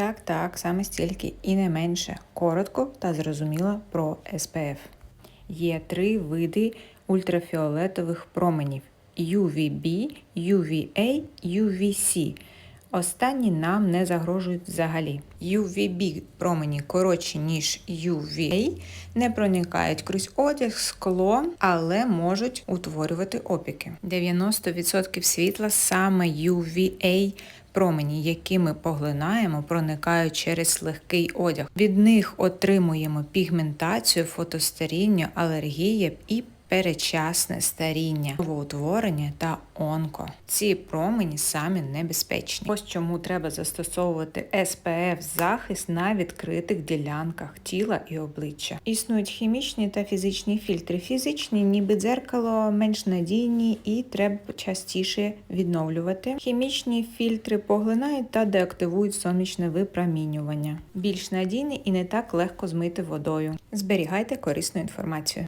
Так, так, саме стільки і не менше. Коротко та зрозуміло про SPF. Є три види ультрафіолетових променів UVB, UVA, UVC. Останні нам не загрожують взагалі. UVB промені коротші, ніж UVA, не проникають крізь одяг, скло, але можуть утворювати опіки. 90% світла саме UVA промені, які ми поглинаємо, проникають через легкий одяг. Від них отримуємо пігментацію, фотостаріння, алергія і перечасне старіння, новоутворення та онко. Ці промені самі небезпечні. Ось чому треба застосовувати SPF захист на відкритих ділянках тіла і обличчя. Існують хімічні та фізичні фільтри. Фізичні, ніби дзеркало, менш надійні і треба частіше відновлювати. Хімічні фільтри поглинають та деактивують сонячне випромінювання. Більш надійні і не так легко змити водою. Зберігайте корисну інформацію.